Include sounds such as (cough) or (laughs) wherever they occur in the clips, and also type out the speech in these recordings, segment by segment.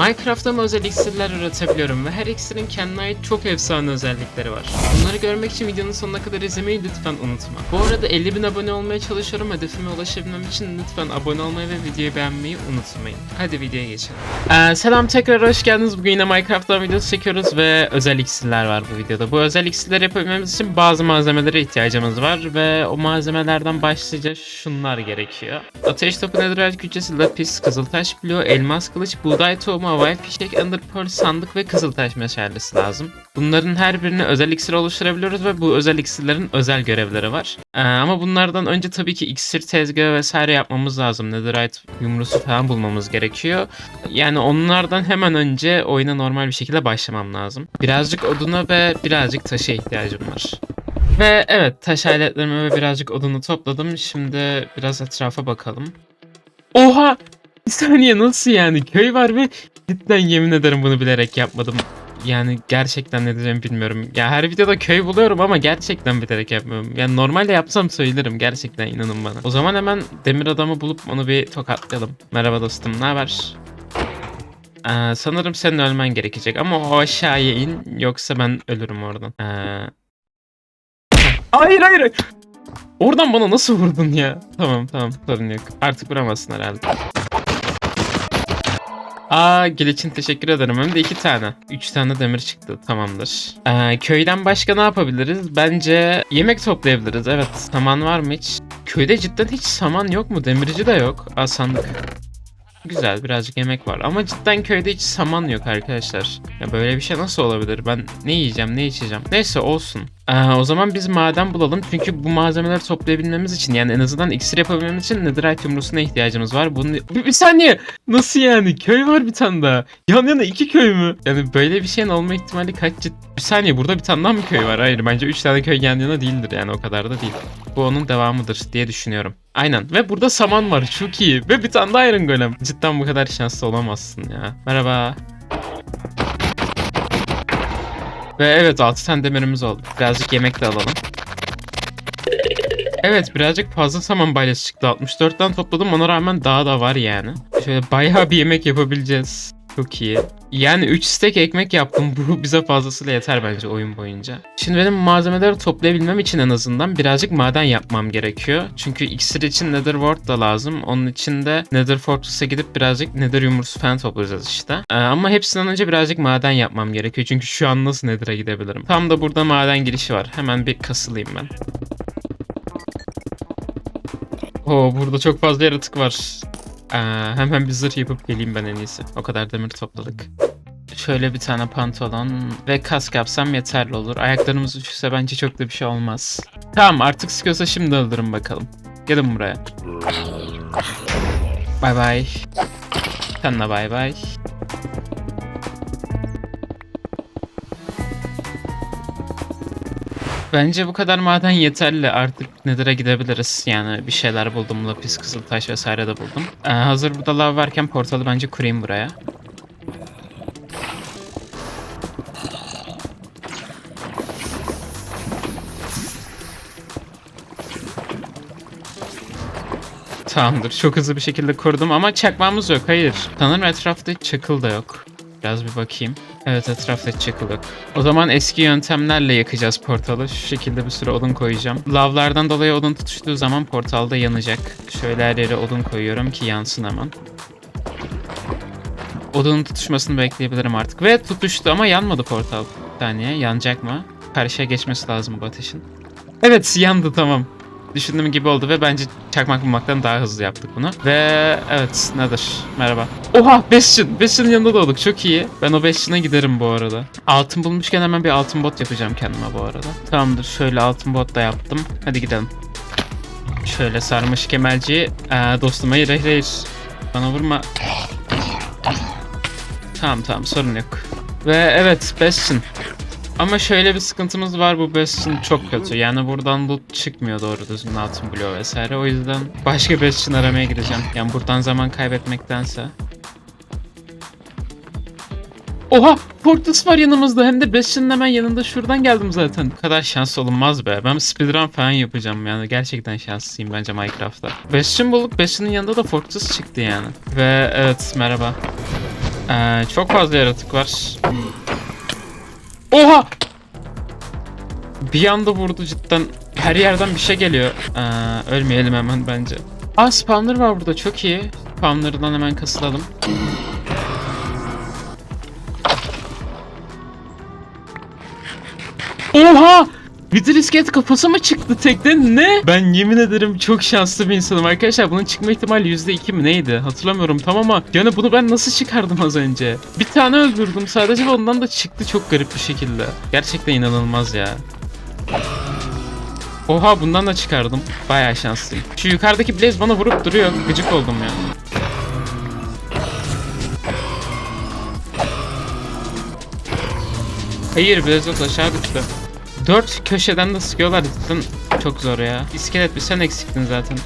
Minecraft'ta özel iksirler üretebiliyorum ve her iksirin kendine ait çok efsane özellikleri var. Bunları görmek için videonun sonuna kadar izlemeyi lütfen unutma. Bu arada 50 bin abone olmaya çalışıyorum. Hedefime ulaşabilmem için lütfen abone olmayı ve videoyu beğenmeyi unutmayın. Hadi videoya geçelim. Ee, selam tekrar hoş geldiniz. Bugün yine Minecraft'ta videosu çekiyoruz ve özel iksirler var bu videoda. Bu özel iksirleri yapabilmemiz için bazı malzemelere ihtiyacımız var ve o malzemelerden başlıca şunlar gerekiyor. Ateş topu netherite gücesi, lapis, kızıltaş bloğu, elmas kılıç, buğday tohumu, havai fişek, ender pearl, sandık ve kızıltaş meşalesi lazım. Bunların her birini özel iksir oluşturabiliyoruz ve bu özel iksirlerin özel görevleri var. Ee, ama bunlardan önce tabii ki iksir tezgahı vesaire yapmamız lazım. Netherite yumrusu falan bulmamız gerekiyor. Yani onlardan hemen önce oyuna normal bir şekilde başlamam lazım. Birazcık oduna ve birazcık taşa ihtiyacım var. Ve evet taş aletlerimi ve birazcık odunu topladım. Şimdi biraz etrafa bakalım. Oha! Bir saniye nasıl yani? Köy var ve cidden yemin ederim bunu bilerek yapmadım. Yani gerçekten ne diyeceğimi bilmiyorum. Ya her videoda köy buluyorum ama gerçekten bilerek yapmıyorum. Yani normalde yapsam söylerim gerçekten inanın bana. O zaman hemen demir adamı bulup onu bir tokatlayalım. Merhaba dostum ne haber? Ee, sanırım senin ölmen gerekecek ama o aşağıya in yoksa ben ölürüm oradan. Ee... Hayır hayır. hayır. Oradan bana nasıl vurdun ya? Tamam tamam sorun yok. Artık vuramazsın herhalde. Aa gel için teşekkür ederim. Hem de iki tane. Üç tane demir çıktı. Tamamdır. Ee, köyden başka ne yapabiliriz? Bence yemek toplayabiliriz. Evet. Saman var mı hiç? Köyde cidden hiç saman yok mu? Demirci de yok. Aa sandık. Güzel birazcık yemek var ama cidden köyde hiç saman yok arkadaşlar. Ya böyle bir şey nasıl olabilir? Ben ne yiyeceğim ne içeceğim? Neyse olsun. Ee, o zaman biz maden bulalım çünkü bu malzemeleri toplayabilmemiz için yani en azından iksir yapabilmemiz için netherite yumrusuna ihtiyacımız var. Bunu... Bir, bir saniye! Nasıl yani? Köy var bir tane daha. Yan yana iki köy mü? Yani böyle bir şeyin olma ihtimali kaç cid... Bir saniye burada bir tane daha mı köy var? Hayır bence üç tane köy yan yana değildir yani o kadar da değil. Bu onun devamıdır diye düşünüyorum. Aynen ve burada saman var çok iyi ve bir tane daha iron golem. Cidden bu kadar şanslı olamazsın ya. Merhaba. Ve evet 6 tane demirimiz oldu. Birazcık yemek de alalım. Evet birazcık fazla saman balyası çıktı. 64'ten topladım ona rağmen daha da var yani. Şöyle bayağı bir yemek yapabileceğiz. Çok iyi. Yani 3 stek ekmek yaptım. Bu (laughs) bize fazlasıyla yeter bence oyun boyunca. Şimdi benim malzemeleri toplayabilmem için en azından birazcık maden yapmam gerekiyor. Çünkü iksir için nether wart da lazım. Onun için de nether fortress'a gidip birazcık nether yumrusu falan toplayacağız işte. Ee, ama hepsinden önce birazcık maden yapmam gerekiyor. Çünkü şu an nasıl nether'a gidebilirim? Tam da burada maden girişi var. Hemen bir kasılayım ben. Oo burada çok fazla yaratık var. Ee, hemen bir zırh yapıp geleyim ben en iyisi. O kadar demir topladık. Şöyle bir tane pantolon ve kask yapsam yeterli olur. Ayaklarımız üşüse bence çok da bir şey olmaz. Tamam artık sıkıyorsa şimdi öldürün bakalım. Gelin buraya. Bay bay. Sen de bay bay. Bence bu kadar maden yeterli. Artık Nether'a gidebiliriz. Yani bir şeyler buldum. Lapis, kızıltaş vesaire de buldum. Ee, hazır burada lav varken portalı bence kurayım buraya. Tamamdır. Çok hızlı bir şekilde kurdum ama çakmamız yok. Hayır. Sanırım etrafta hiç çakıl da yok. Biraz bir bakayım. Evet etrafta hiç çakıl yok. O zaman eski yöntemlerle yakacağız portalı. Şu şekilde bir sürü odun koyacağım. Lavlardan dolayı odun tutuştuğu zaman portalda yanacak. Şöyle her yere odun koyuyorum ki yansın hemen. Odunun tutuşmasını bekleyebilirim artık. Ve tutuştu ama yanmadı portal. Bir saniye yanacak mı? Karşıya geçmesi lazım bu ateşin. Evet yandı tamam. Düşündüğüm gibi oldu ve bence çakmak bulmaktan daha hızlı yaptık bunu. Ve evet nedir? Merhaba. Oha Bastion. Bastion'ın yanında doğduk. Çok iyi. Ben o Bastion'a giderim bu arada. Altın bulmuşken hemen bir altın bot yapacağım kendime bu arada. Tamamdır. Şöyle altın bot da yaptım. Hadi gidelim. Şöyle sarmış kemelci. Ee, dostum hayır hayır hayır. Bana vurma. Tamam tamam sorun yok. Ve evet Bastion. Ama şöyle bir sıkıntımız var bu Bastion çok kötü. Yani buradan loot çıkmıyor doğru düzgün altın bloğu vesaire. O yüzden başka Bastion aramaya gireceğim. Yani buradan zaman kaybetmektense. Oha! Fortress var yanımızda. Hem de Bastion'ın hemen yanında şuradan geldim zaten. Bu kadar şans olunmaz be. Ben speedrun falan yapacağım yani. Gerçekten şanslıyım bence Minecraft'ta. Bastion bulduk. Bastion'ın yanında da Fortress çıktı yani. Ve evet merhaba. Ee, çok fazla yaratık var. Oha! Bir anda vurdu cidden. Her yerden bir şey geliyor. Ee, ölmeyelim hemen bence. Aa spawner var burada çok iyi. Spawner'dan hemen kasılalım. Oha! İskelet kafası mı çıktı tekten ne? Ben yemin ederim çok şanslı bir insanım arkadaşlar. Bunun çıkma ihtimali %2 mi neydi? Hatırlamıyorum tam ama yani bunu ben nasıl çıkardım az önce? Bir tane öldürdüm sadece ve ondan da çıktı çok garip bir şekilde. Gerçekten inanılmaz ya. Oha bundan da çıkardım. Bayağı şanslıyım. Şu yukarıdaki Blaze bana vurup duruyor. Gıcık oldum ya. Hayır Blaze aşağı düştü. Dört köşeden de sıkıyorlar cidden çok zor ya. İskelet bir sen eksiktin zaten.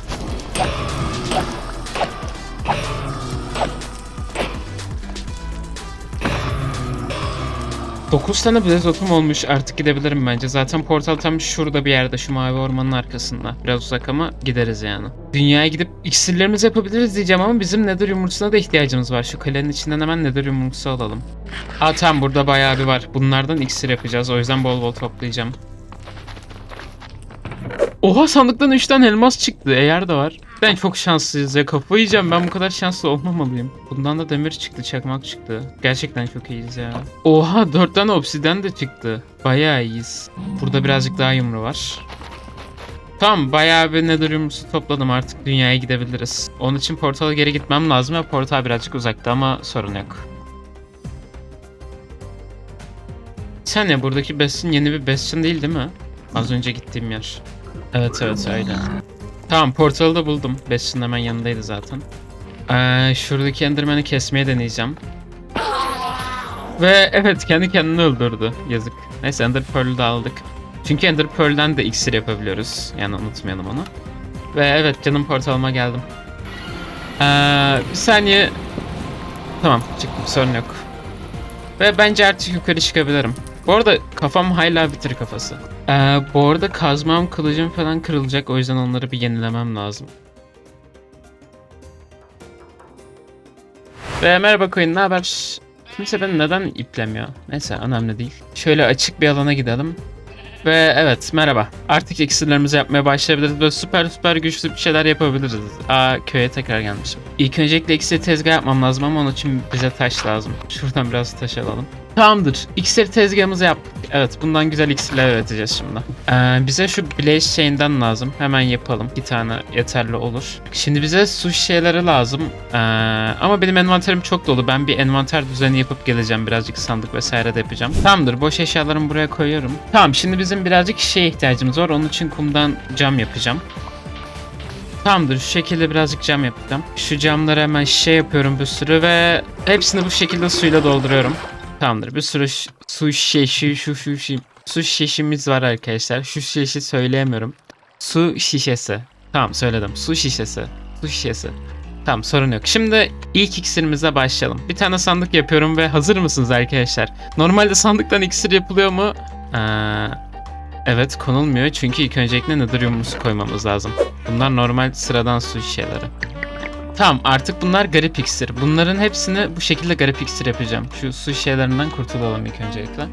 Dokuz tane blaze otum olmuş artık gidebilirim bence. Zaten portal tam şurada bir yerde şu mavi ormanın arkasında. Biraz uzak ama gideriz yani. Dünyaya gidip iksirlerimizi yapabiliriz diyeceğim ama bizim nether yumurtasına da ihtiyacımız var. Şu kalenin içinden hemen nether yumurtası alalım. Aa tamam burada bayağı bir var. Bunlardan iksir yapacağız. O yüzden bol bol toplayacağım. Oha sandıktan 3 tane elmas çıktı. Eğer de var. Ben çok şanslıyız ya. Kafayı yiyeceğim. Ben bu kadar şanslı olmamalıyım. Bundan da demir çıktı. Çakmak çıktı. Gerçekten çok iyiyiz ya. Oha 4 tane obsiden de çıktı. Bayağı iyiyiz. Burada birazcık daha yumru var. Tamam bayağı bir nether yumrusu topladım artık dünyaya gidebiliriz. Onun için portala geri gitmem lazım ve portal birazcık uzakta ama sorun yok. Sen ya buradaki Bastion yeni bir Bastion değil değil mi? Az önce gittiğim yer. Evet evet öyle. Tamam portalı da buldum. Bastion hemen yanındaydı zaten. Ee, şuradaki Enderman'i kesmeye deneyeceğim. Ve evet kendi kendini öldürdü. Yazık. Neyse Ender Pearl'ü de aldık. Çünkü Ender Pearl'den de iksir yapabiliyoruz. Yani unutmayalım onu. Ve evet canım portalıma geldim. Ee, bir saniye. Tamam çıktım sorun yok. Ve bence artık yukarı çıkabilirim. Bu arada kafam hala bitir kafası. Ee, bu arada kazmam kılıcım falan kırılacak o yüzden onları bir yenilemem lazım. Ve merhaba Queen ne haber? Kimse beni neden iplemiyor? Neyse önemli değil. Şöyle açık bir alana gidelim. Ve evet merhaba. Artık iksirlerimizi yapmaya başlayabiliriz ve süper süper güçlü bir şeyler yapabiliriz. Aa köye tekrar gelmişim. İlk öncelikle iksir tezgah yapmam lazım ama onun için bize taş lazım. Şuradan biraz taş alalım. Tamamdır. İksir tezgahımızı yaptık. Evet bundan güzel iksirler üreteceğiz şimdi. Ee, bize şu blaze şeyinden lazım. Hemen yapalım. Bir tane yeterli olur. Şimdi bize su şişeleri lazım. Ee, ama benim envanterim çok dolu. Ben bir envanter düzeni yapıp geleceğim. Birazcık sandık vesaire de yapacağım. Tamamdır. Boş eşyalarımı buraya koyuyorum. Tamam şimdi bizim birazcık şeye ihtiyacımız var. Onun için kumdan cam yapacağım. Tamamdır şu şekilde birazcık cam yapacağım. Şu camları hemen şişe yapıyorum bir sürü ve hepsini bu şekilde suyla dolduruyorum. Tamamdır bir sürü su şişesi şu şu şi- su şişemiz var arkadaşlar. Şu şişesi söyleyemiyorum. Su şişesi. Tamam söyledim. Su şişesi. Su şişesi. Tamam sorun yok. Şimdi ilk iksirimize başlayalım. Bir tane sandık yapıyorum ve hazır mısınız arkadaşlar? Normalde sandıktan iksir yapılıyor mu? Ee, evet konulmuyor çünkü ilk öncelikle yumrusu koymamız lazım. Bunlar normal sıradan su şişeleri. Tamam artık bunlar garip iksir. Bunların hepsini bu şekilde garip iksir yapacağım. Şu su şişelerinden kurtulalım ilk öncelikle.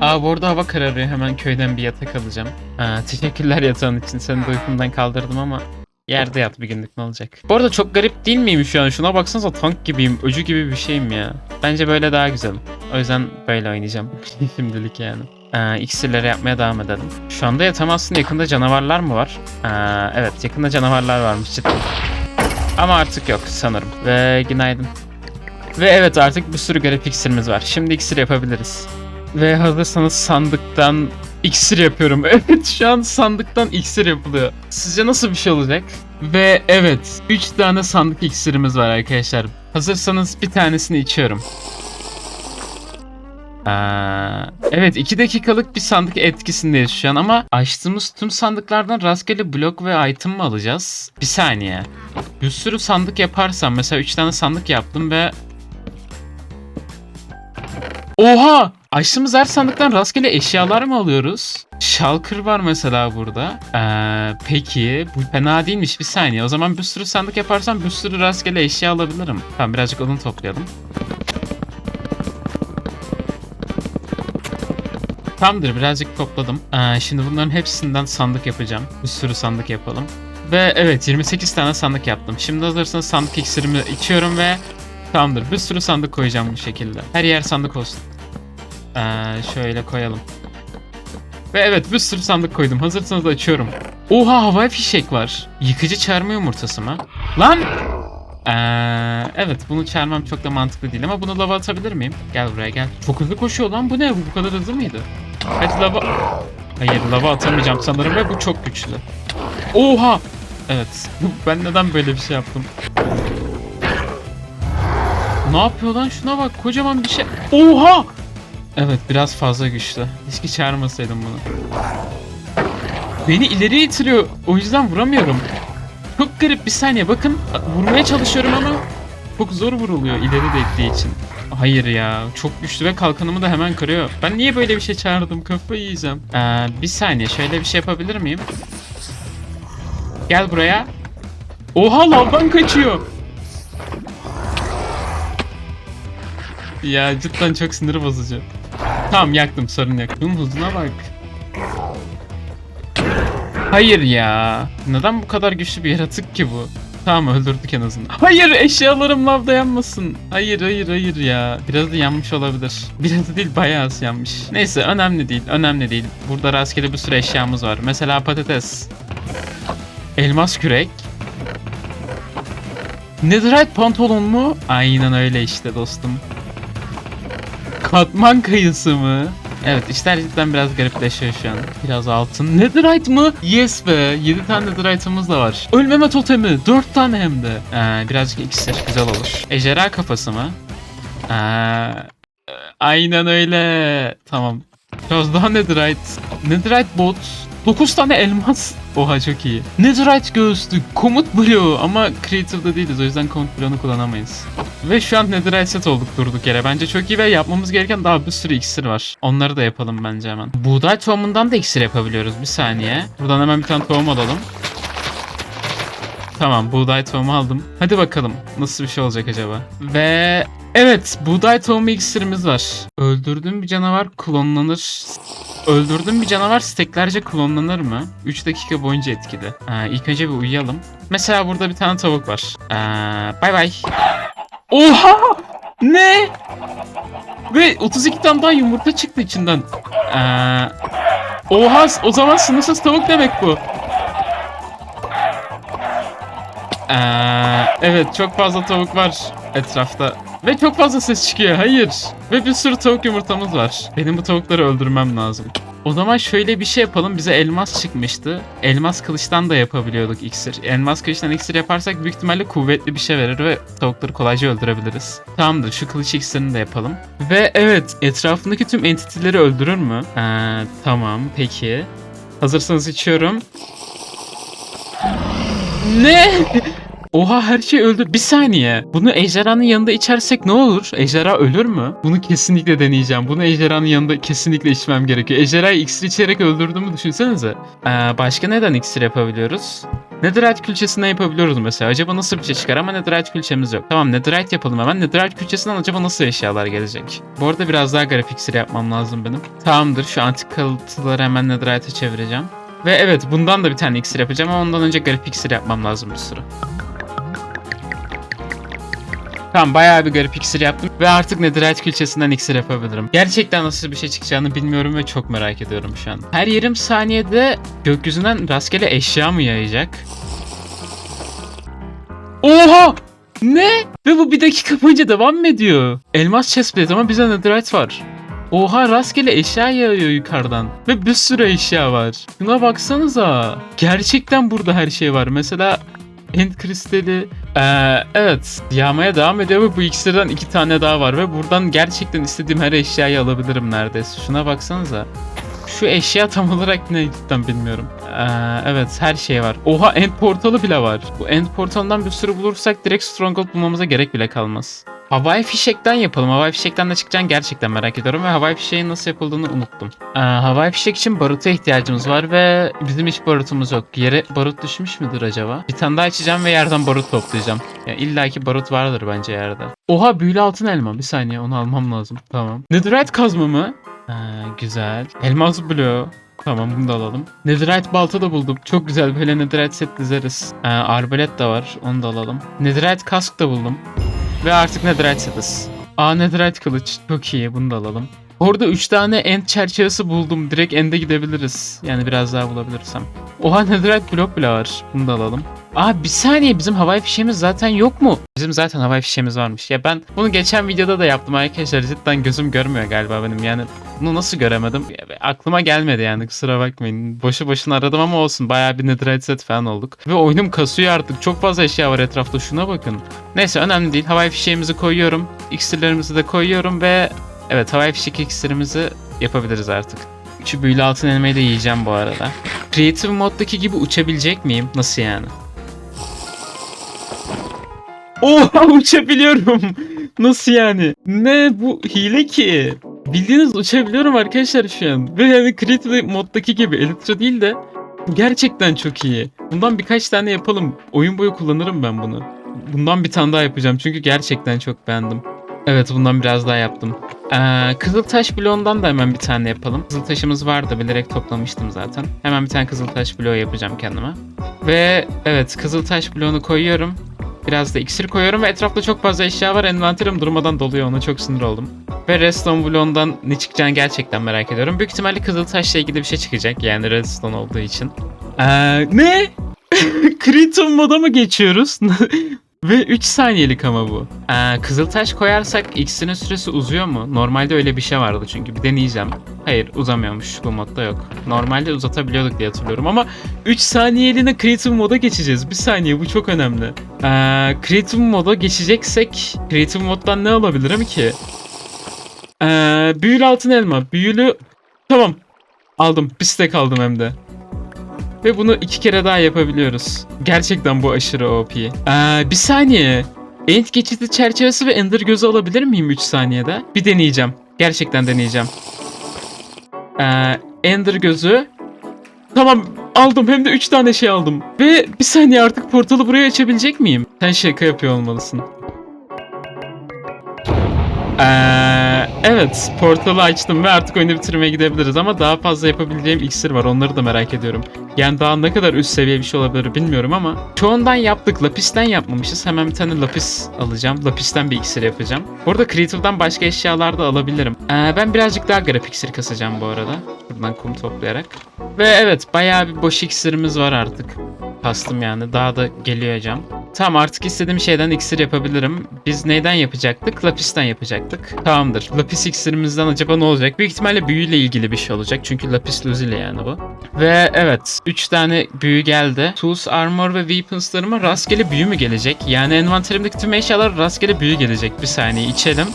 Aa bu arada hava kararıyor. Hemen köyden bir yatak alacağım. Aa, teşekkürler yatağın için. Seni de uykumdan kaldırdım ama yerde yat bir günlük ne olacak. Bu arada çok garip değil miyim şu an? Şuna baksanıza tank gibiyim. Öcü gibi bir şeyim ya. Bence böyle daha güzel. O yüzden böyle oynayacağım. (laughs) Şimdilik yani. Ee, iksirleri yapmaya devam edelim. Şu anda yatağım aslında yakında canavarlar mı var? Ee, evet yakında canavarlar varmış cidden. Ama artık yok sanırım. Ve günaydın. Ve evet artık bir sürü garip iksirimiz var. Şimdi iksir yapabiliriz. Ve hazırsanız sandıktan iksir yapıyorum. (laughs) Evet şu an sandıktan iksir yapılıyor. Sizce nasıl bir şey olacak? Ve evet 3 tane sandık iksirimiz var arkadaşlar. Hazırsanız bir tanesini içiyorum. Aa, evet 2 dakikalık bir sandık etkisindeyiz şu an ama açtığımız tüm sandıklardan rastgele blok ve item mı alacağız? Bir saniye. Bir sürü sandık yaparsam mesela 3 tane sandık yaptım ve Oha! Açtığımız her sandıktan rastgele eşyalar mı alıyoruz? Shulker var mesela burada. Ee, peki bu fena değilmiş bir saniye. O zaman bir sürü sandık yaparsam bir sürü rastgele eşya alabilirim. Tamam birazcık odun toplayalım. Tamamdır birazcık topladım. Ee, şimdi bunların hepsinden sandık yapacağım. Bir sürü sandık yapalım. Ve evet 28 tane sandık yaptım. Şimdi hazırsanız sandık iksirimi içiyorum ve tamamdır. Bir sürü sandık koyacağım bu şekilde. Her yer sandık olsun. Ee, şöyle koyalım. Ve evet bir sürü sandık koydum. Hazırsanız açıyorum. Oha havai fişek var. Yıkıcı çarmı yumurtası mı? Lan! Ee, evet bunu çağırmam çok da mantıklı değil ama bunu lava atabilir miyim? Gel buraya gel. Çok hızlı koşuyor lan bu ne? Bu kadar hızlı mıydı? Hadi lava... Hayır lava atamayacağım sanırım ve bu çok güçlü. Oha! Evet. ben neden böyle bir şey yaptım? Ne yapıyor lan? Şuna bak kocaman bir şey. Oha! Evet biraz fazla güçlü. Keşke çağırmasaydım bunu. Beni ileri itiriyor. O yüzden vuramıyorum. Çok garip bir saniye bakın. Vurmaya çalışıyorum ama çok zor vuruluyor ileri de ettiği için. Hayır ya çok güçlü ve kalkanımı da hemen kırıyor. Ben niye böyle bir şey çağırdım kafayı yiyeceğim. Ee, bir saniye şöyle bir şey yapabilir miyim? Gel buraya. Oha lavdan kaçıyor. Ya cidden çok sinir bozucu. Tamam yaktım sorun yok. Bunun hızına bak. Hayır ya. Neden bu kadar güçlü bir yaratık ki bu? Tamam öldürdük en azından. Hayır eşyalarım lavda yanmasın. Hayır hayır hayır ya. Biraz da yanmış olabilir. Biraz da değil bayağı yanmış. Neyse önemli değil önemli değil. Burada rastgele bir sürü eşyamız var. Mesela patates. Elmas kürek. Netherite pantolon mu? Aynen öyle işte dostum. Katman kayısı mı? Evet işler cidden biraz garipleşiyor şu an. Biraz altın. Netherite mı? Yes be. 7 tane Netherite'ımız da var. Ölmeme totemi. 4 tane hem de. Ee, birazcık iksir güzel olur. Ejderha kafası mı? Ee, aynen öyle. Tamam. Biraz daha Netherite. Netherite bot. 9 tane elmas. Oha çok iyi. Netherite göğüslük. Komut bloğu ama Creator'da değiliz o yüzden komut bloğunu kullanamayız. Ve şu an Netherite set olduk durduk yere. Bence çok iyi ve yapmamız gereken daha bir sürü iksir var. Onları da yapalım bence hemen. Buğday tohumundan da iksir yapabiliyoruz. Bir saniye. Buradan hemen bir tane tohum alalım. Tamam buğday tohumu aldım. Hadi bakalım nasıl bir şey olacak acaba. Ve evet buğday tohumu iksirimiz var. Öldürdüğüm bir canavar klonlanır. Öldürdüğüm bir canavar steklerce klonlanır mı? 3 dakika boyunca etkili. Ee, ilk önce bir uyuyalım. Mesela burada bir tane tavuk var. Ee, bay bay. Oha! Ne? Ve 32 tane daha yumurta çıktı içinden. Ee, oha o zaman sınırsız tavuk demek bu. Ee, evet çok fazla tavuk var etrafta. Ve çok fazla ses çıkıyor. Hayır. Ve bir sürü tavuk yumurtamız var. Benim bu tavukları öldürmem lazım. O zaman şöyle bir şey yapalım. Bize elmas çıkmıştı. Elmas kılıçtan da yapabiliyorduk iksir. Elmas kılıçtan iksir yaparsak büyük ihtimalle kuvvetli bir şey verir ve tavukları kolayca öldürebiliriz. Tamamdır. Şu kılıç iksirini de yapalım. Ve evet etrafındaki tüm entitileri öldürür mü? Ee, tamam peki. Hazırsanız içiyorum. Ne? Oha her şey öldü. Bir saniye. Bunu ejderhanın yanında içersek ne olur? Ejderha ölür mü? Bunu kesinlikle deneyeceğim. Bunu ejderhanın yanında kesinlikle içmem gerekiyor. Ejderhayı iksir içerek öldürdüğümü düşünsenize. Ee, başka neden iksir yapabiliyoruz? Netherite külçesinden yapabiliyoruz mesela. Acaba nasıl bir şey çıkar ama Netherite külçemiz yok. Tamam Netherite yapalım hemen. Netherite külçesinden acaba nasıl eşyalar gelecek? Bu arada biraz daha garip iksir yapmam lazım benim. Tamamdır şu antik kalıntıları hemen Netherite'e çevireceğim. Ve evet bundan da bir tane iksir yapacağım ama ondan önce garip iksir yapmam lazım bir sürü. Tamam bayağı bir garip iksir yaptım ve artık Netherite külçesinden iksir yapabilirim. Gerçekten nasıl bir şey çıkacağını bilmiyorum ve çok merak ediyorum şu an. Her yarım saniyede gökyüzünden rastgele eşya mı yayacak? Oha! Ne? Ve bu bir dakika boyunca devam mı ediyor? Elmas chestplate ama bize Netherite var. Oha rastgele eşya yağıyor yukarıdan. Ve bir sürü eşya var. Şuna baksanıza. Gerçekten burada her şey var. Mesela End kristali. Ee, evet. Yağmaya devam ediyor ve bu iksirden iki tane daha var. Ve buradan gerçekten istediğim her eşyayı alabilirim neredeyse. Şuna baksanıza. Şu eşya tam olarak ne cidden bilmiyorum. Ee, evet her şey var. Oha end portalı bile var. Bu end portalından bir sürü bulursak direkt stronghold bulmamıza gerek bile kalmaz. Havai fişekten yapalım. Havai fişekten ne çıkacağını gerçekten merak ediyorum ve havai fişeğin nasıl yapıldığını unuttum. Ee, havai fişek için baruta ihtiyacımız var ve bizim hiç barutumuz yok. Yere barut düşmüş müdür acaba? Bir tane daha açacağım ve yerden barut toplayacağım. Ya illa ki barut vardır bence yerde. Oha büyülü altın elma. Bir saniye onu almam lazım. Tamam. Netherite kazma mı? Ee, güzel. Elmas bloğu. Tamam bunu da alalım. Netherite balta da buldum. Çok güzel böyle netherite set dizeriz. Ee, arbalet de var. Onu da alalım. Netherite kask da buldum. Ve artık netherite setiz. Aa netherite kılıç. Çok iyi bunu da alalım. Orada 3 tane end çerçevesi buldum. Direkt end'e gidebiliriz. Yani biraz daha bulabilirsem. Oha netherite blok bile var. Bunu da alalım. Aa bir saniye bizim havai fişeğimiz zaten yok mu? Bizim zaten havai fişeğimiz varmış. Ya ben bunu geçen videoda da yaptım arkadaşlar. Cidden gözüm görmüyor galiba benim. Yani bunu nasıl göremedim? Aklıma gelmedi yani kusura bakmayın. Boşu boşuna aradım ama olsun. Bayağı bir netherite set falan olduk. Ve oyunum kasıyor artık. Çok fazla eşya var etrafta. Şuna bakın. Neyse önemli değil. Havai fişeğimizi koyuyorum. İksirlerimizi de koyuyorum ve evet havai fişek iksirimizi yapabiliriz artık. Şu büyülü altın elmayı da yiyeceğim bu arada. Creative moddaki gibi uçabilecek miyim? Nasıl yani? Oha (laughs) uçabiliyorum. Nasıl yani? Ne bu hile ki? Bildiğiniz uçabiliyorum arkadaşlar şu an. Ve yani Creative moddaki gibi Elytra değil de gerçekten çok iyi. Bundan birkaç tane yapalım. Oyun boyu kullanırım ben bunu. Bundan bir tane daha yapacağım çünkü gerçekten çok beğendim. Evet bundan biraz daha yaptım. Ee, Kızıltaş bloğundan da hemen bir tane yapalım. Kızıltaşımız vardı bilerek toplamıştım zaten. Hemen bir tane Kızıltaş bloğu yapacağım kendime. Ve evet Kızıltaş bloğunu koyuyorum. Biraz da iksir koyuyorum ve etrafta çok fazla eşya var. Envanterim durmadan doluyor ona çok sinir oldum. Ve Redstone bloğundan ne çıkacağını gerçekten merak ediyorum. Büyük ihtimalle Kızıltaş'la ilgili bir şey çıkacak yani Redstone olduğu için. Ee, ne? (laughs) Creative moda mı geçiyoruz? (laughs) Ve 3 saniyelik ama bu. Ee, Kızıltaş koyarsak iksirin süresi uzuyor mu? Normalde öyle bir şey vardı çünkü bir deneyeceğim. Hayır uzamıyormuş bu modda yok. Normalde uzatabiliyorduk diye hatırlıyorum ama 3 saniyeliğine Creative moda geçeceğiz. Bir saniye bu çok önemli. Ee, Creative moda geçeceksek Creative moddan ne alabilirim ki? Ee, büyülü altın elma. Büyülü... Tamam. Aldım. Bir stack aldım hem de. Ve bunu iki kere daha yapabiliyoruz. Gerçekten bu aşırı OP. Ee, bir saniye. End geçidi çerçevesi ve Ender gözü alabilir miyim 3 saniyede? Bir deneyeceğim. Gerçekten deneyeceğim. Ee, Ender gözü. Tamam aldım hem de 3 tane şey aldım. Ve bir saniye artık portalı buraya açabilecek miyim? Sen şaka yapıyor olmalısın. Ee, evet portalı açtım ve artık oyunu bitirmeye gidebiliriz ama daha fazla yapabileceğim iksir var onları da merak ediyorum. Yani daha ne kadar üst seviye bir şey olabilir bilmiyorum ama çoğundan yaptık lapisten yapmamışız hemen bir tane lapis alacağım lapisten bir iksir yapacağım. Burada Creative'dan başka eşyalar da alabilirim. Ee, ben birazcık daha garip iksir kasacağım bu arada buradan kum toplayarak. Ve evet bayağı bir boş iksirimiz var artık. Kastım yani daha da geliyor cam. Tamam artık istediğim şeyden iksir yapabilirim. Biz neyden yapacaktık? Lapisten yapacaktık. Tamamdır. Lapis iksirimizden acaba ne olacak? Büyük ihtimalle büyüyle ilgili bir şey olacak. Çünkü lapis lazuli yani bu. Ve evet 3 tane büyü geldi. Tools, armor ve weaponslarıma rastgele büyü mü gelecek? Yani envanterimdeki tüm eşyalar rastgele büyü gelecek. Bir saniye içelim.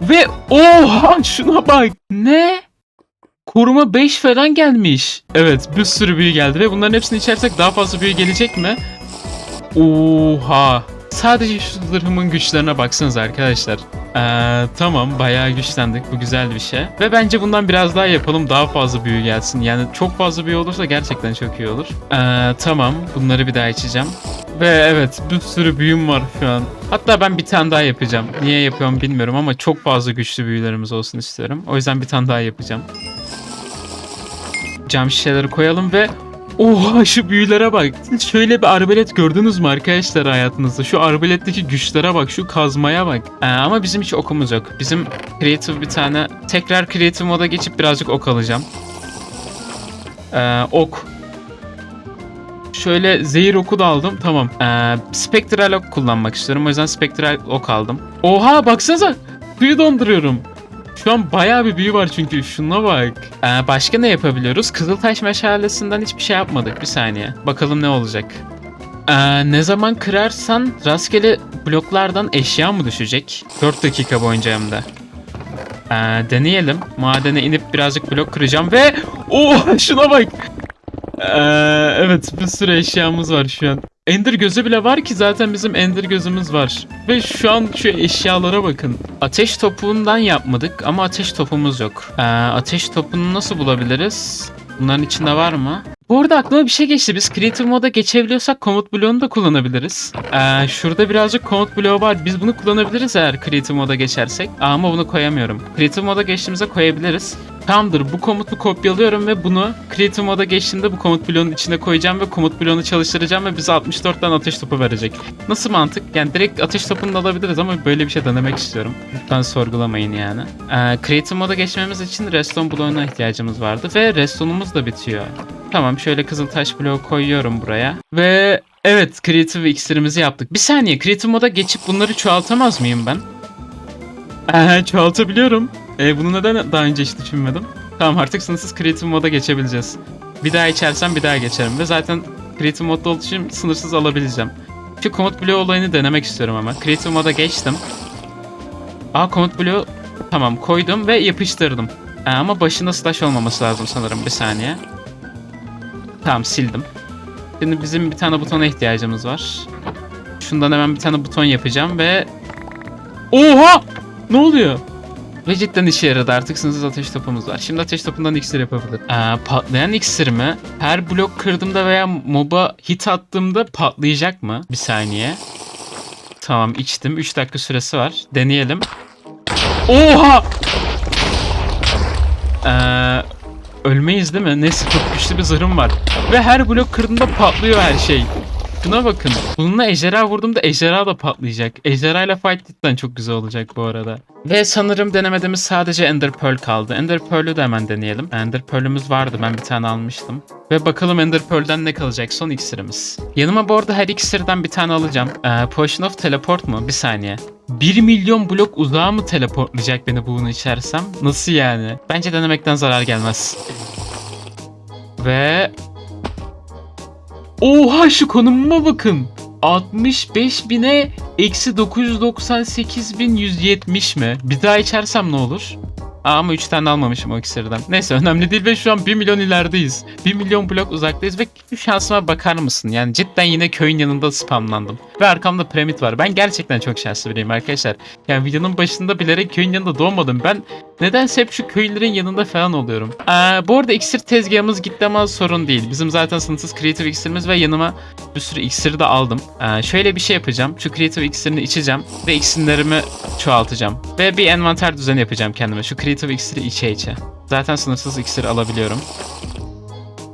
Ve oha şuna bak. Ne? Koruma 5 falan gelmiş. Evet bir sürü büyü geldi ve bunların hepsini içersek daha fazla büyü gelecek mi? Oha. Sadece şu zırhımın güçlerine baksanız arkadaşlar. Ee, tamam bayağı güçlendik bu güzel bir şey. Ve bence bundan biraz daha yapalım daha fazla büyü gelsin. Yani çok fazla büyü olursa gerçekten çok iyi olur. Ee, tamam bunları bir daha içeceğim. Ve evet bir sürü büyüm var şu an. Hatta ben bir tane daha yapacağım. Niye yapıyorum bilmiyorum ama çok fazla güçlü büyülerimiz olsun istiyorum. O yüzden bir tane daha yapacağım cam şişeleri koyalım ve Oha şu büyülere bak. Şöyle bir arbalet gördünüz mü arkadaşlar hayatınızda? Şu arbaletteki güçlere bak, şu kazmaya bak. Ee, ama bizim hiç okumuz yok. Bizim creative bir tane tekrar creative moda geçip birazcık ok alacağım. Ee, ok. Şöyle zehir oku da aldım. Tamam. Ee, spektral ok kullanmak istiyorum. O yüzden spektral ok aldım. Oha baksanıza. Suyu donduruyorum. Şu an bayağı bir büyü var çünkü şuna bak. Ee, başka ne yapabiliyoruz? Kızıltaş meşalesinden hiçbir şey yapmadık. Bir saniye. Bakalım ne olacak. Ee, ne zaman kırarsan rastgele bloklardan eşya mı düşecek? 4 dakika boyunca hem de. Ee, deneyelim. Madene inip birazcık blok kıracağım ve... Oh şuna bak. Ee, evet bir sürü eşyamız var şu an. Ender gözü bile var ki zaten bizim ender gözümüz var. Ve şu an şu eşyalara bakın. Ateş topuğundan yapmadık ama ateş topumuz yok. Ee, ateş topunu nasıl bulabiliriz? Bunların içinde var mı? Bu arada aklıma bir şey geçti. Biz Creative moda geçebiliyorsak komut bloğunu da kullanabiliriz. Ee, şurada birazcık komut bloğu var. Biz bunu kullanabiliriz eğer Creative moda geçersek. Ama bunu koyamıyorum. Creative moda geçtiğimizde koyabiliriz. Tamamdır bu komutu kopyalıyorum ve bunu Creative moda geçtiğimde bu komut bloğunun içine koyacağım ve komut bloğunu çalıştıracağım ve bize 64 tane ateş topu verecek. Nasıl mantık? Yani direkt ateş topunu da alabiliriz ama böyle bir şey denemek istiyorum. Lütfen sorgulamayın yani. Ee, Creative moda geçmemiz için redstone bloğuna ihtiyacımız vardı ve redstone'umuz da bitiyor. Tamam şöyle kızıl taş bloğu koyuyorum buraya. Ve evet Creative iksirimizi yaptık. Bir saniye Creative moda geçip bunları çoğaltamaz mıyım ben? Ee, çoğaltabiliyorum. Ee, bunu neden daha önce hiç düşünmedim? Tamam artık sınırsız Creative moda geçebileceğiz. Bir daha içersem bir daha geçerim. Ve zaten Creative modda olduğu için sınırsız alabileceğim. Şu komut bloğu olayını denemek istiyorum ama. Creative moda geçtim. Aa komut bloğu tamam koydum ve yapıştırdım. Ee, ama başında slash olmaması lazım sanırım bir saniye. Tamam sildim. Şimdi bizim bir tane butona ihtiyacımız var. Şundan hemen bir tane buton yapacağım ve... Oha! Ne oluyor? Ve cidden işe yaradı artık sınırsız ateş topumuz var. Şimdi ateş topundan iksir yapabilir. Ee, patlayan iksir mi? Her blok kırdığımda veya moba hit attığımda patlayacak mı? Bir saniye. Tamam içtim. 3 dakika süresi var. Deneyelim. Oha! Ee, ölmeyiz değil mi? Neyse çok güçlü bir zırhım var. Ve her blok kırdığında patlıyor her şey. Şuna bakın. Bununla ejderha vurduğumda ejderha da patlayacak. Ejderha ile fight cidden çok güzel olacak bu arada. Ve sanırım denemediğimiz sadece Ender Pearl kaldı. Ender Pearl'ü de hemen deneyelim. Ender Pearl'ümüz vardı. Ben bir tane almıştım. Ve bakalım Ender Pearl'den ne kalacak son iksirimiz. Yanıma bu arada her iksirden bir tane alacağım. Ee, Potion of Teleport mu? Bir saniye. 1 milyon blok uzağa mı teleportlayacak beni bunu içersem? Nasıl yani? Bence denemekten zarar gelmez. Ve... Oha şu konumuma bakın. 65 bine eksi 998.170 mi? Bir daha içersem ne olur? Aa, ama 3 tane almamışım o iksirden. Neyse önemli değil ve şu an 1 milyon ilerideyiz. 1 milyon blok uzaktayız ve şu şansıma bakar mısın? Yani cidden yine köyün yanında spamlandım. Ve arkamda piramit var. Ben gerçekten çok şanslı biriyim arkadaşlar. Yani videonun başında bilerek köyün yanında doğmadım. Ben nedense hep şu köylerin yanında falan oluyorum. Aa, bu arada iksir tezgahımız gitti ama sorun değil. Bizim zaten sınırsız creative iksirimiz ve yanıma bir sürü iksiri de aldım. Aa, şöyle bir şey yapacağım. Şu creative iksirini içeceğim ve iksirlerimi çoğaltacağım. Ve bir envanter düzeni yapacağım kendime. Şu creative iksiri içe içe. Zaten sınırsız iksir alabiliyorum.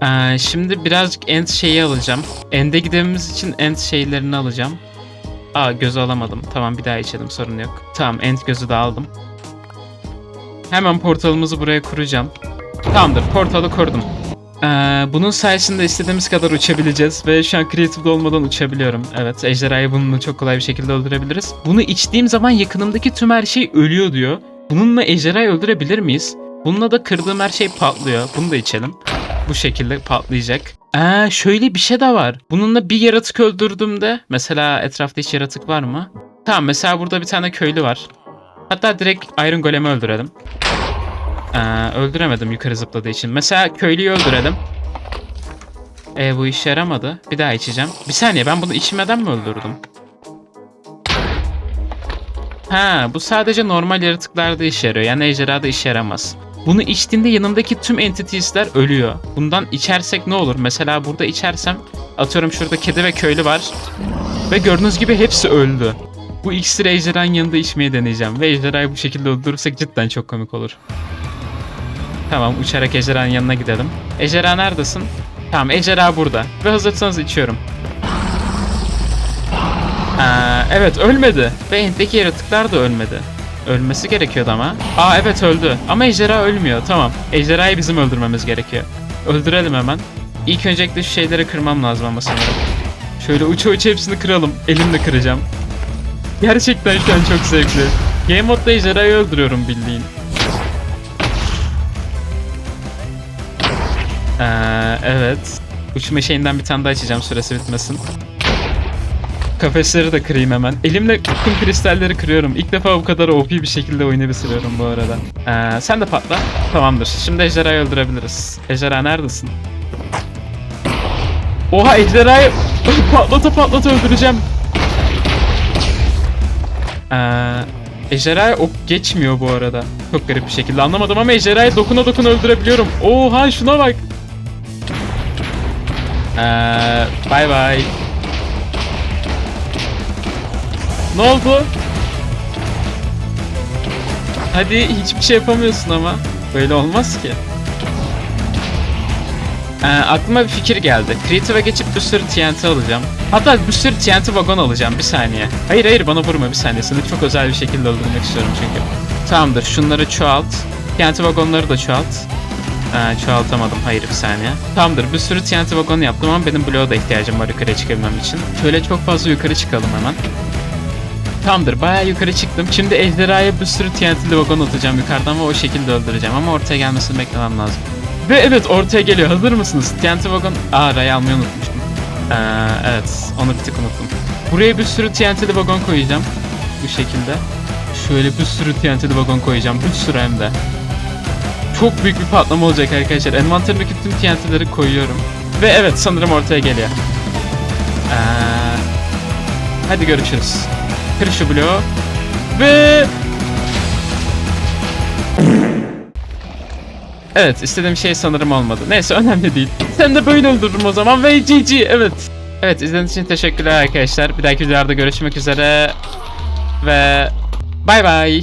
Ee, şimdi birazcık end şeyi alacağım. End'e gidememiz için end şeylerini alacağım. Aa gözü alamadım. Tamam bir daha içelim sorun yok. Tamam end gözü de aldım. Hemen portalımızı buraya kuracağım. Tamamdır portalı kurdum. Ee, bunun sayesinde istediğimiz kadar uçabileceğiz ve şu an creative'de olmadan uçabiliyorum. Evet ejderhayı bununla çok kolay bir şekilde öldürebiliriz. Bunu içtiğim zaman yakınımdaki tüm her şey ölüyor diyor. Bununla ejderhayı öldürebilir miyiz? Bununla da kırdığım her şey patlıyor. Bunu da içelim. Bu şekilde patlayacak. Aa, şöyle bir şey de var. Bununla bir yaratık öldürdüğümde mesela etrafta hiç yaratık var mı? Tamam mesela burada bir tane köylü var. Hatta direkt Iron Golem'i öldürelim. Aa, öldüremedim yukarı zıpladığı için. Mesela köylüyü öldürelim. E bu işe yaramadı. Bir daha içeceğim. Bir saniye ben bunu içmeden mi öldürdüm? Ha bu sadece normal yaratıklarda işe yarıyor. Yani ejderhada işe yaramaz. Bunu içtiğinde yanımdaki tüm entities'ler ölüyor. Bundan içersek ne olur? Mesela burada içersem atıyorum şurada kedi ve köylü var. Ve gördüğünüz gibi hepsi öldü. Bu iksiri ejderhanın yanında içmeyi deneyeceğim. Ve ejderhayı bu şekilde öldürürsek cidden çok komik olur. Tamam uçarak ejderhanın yanına gidelim. Ejderha neredesin? Tamam ejderha burada. Ve hazırsanız içiyorum. Evet ölmedi. Entteki yaratıklar da ölmedi. Ölmesi gerekiyordu ama. Aa evet öldü. Ama ejderha ölmüyor. Tamam. Ejderhayı bizim öldürmemiz gerekiyor. Öldürelim hemen. İlk öncelikle şu şeyleri kırmam lazım ama sanırım. Şöyle uça uça hepsini kıralım. Elimle kıracağım. Gerçekten şu an çok zevkli. Game modda ejderhayı öldürüyorum bildiğin. Ee, evet. Uçma şeyinden bir tane daha açacağım süresi bitmesin. Kafesleri de kırayım hemen. Elimle tüm kristalleri kırıyorum. İlk defa bu kadar OP bir şekilde oyunu bitiriyorum bu arada. Ee, sen de patla. Tamamdır. Şimdi ejderhayı öldürebiliriz. Ejderha neredesin? Oha ejderhayı patlata patlata öldüreceğim. Ee, ejderhaya ok geçmiyor bu arada. Çok garip bir şekilde anlamadım ama ejderhayı dokuna dokuna öldürebiliyorum. Oha şuna bak. Ee, bye bye. Ne oldu? Hadi hiçbir şey yapamıyorsun ama. Böyle olmaz ki. Ee, aklıma bir fikir geldi. Creative'a geçip bir sürü TNT alacağım. Hatta bir sürü TNT vagon alacağım bir saniye. Hayır hayır bana vurma bir saniye. Seni çok özel bir şekilde öldürmek istiyorum çünkü. Tamamdır şunları çoğalt. TNT vagonları da çoğalt. Ee, çoğaltamadım hayır bir saniye. Tamamdır bir sürü TNT vagon yaptım ama benim bloğa da ihtiyacım var yukarı çıkabilmem için. Şöyle çok fazla yukarı çıkalım hemen. Tamamdır bayağı yukarı çıktım. Şimdi ejderhaya bir sürü TNT'li vagon atacağım yukarıdan ve o şekilde öldüreceğim ama ortaya gelmesini beklemem lazım. Ve evet ortaya geliyor. Hazır mısınız? TNT vagon... Aa rayı almayı unutmuştum. Ee, evet onu bir tık unuttum. Buraya bir sürü TNT'li vagon koyacağım. Bu şekilde. Şöyle bir sürü TNT'li vagon koyacağım. Bir sürü hem de. Çok büyük bir patlama olacak arkadaşlar. Envanterimdeki tüm TNT'leri koyuyorum. Ve evet sanırım ortaya geliyor. Ee, hadi görüşürüz. Kır şu bloğu. Ve... Evet istediğim şey sanırım olmadı. Neyse önemli değil. Sen de böyle öldürürüm o zaman ve GG evet. Evet izlediğiniz için teşekkürler arkadaşlar. Bir dahaki videolarda görüşmek üzere. Ve bay bay.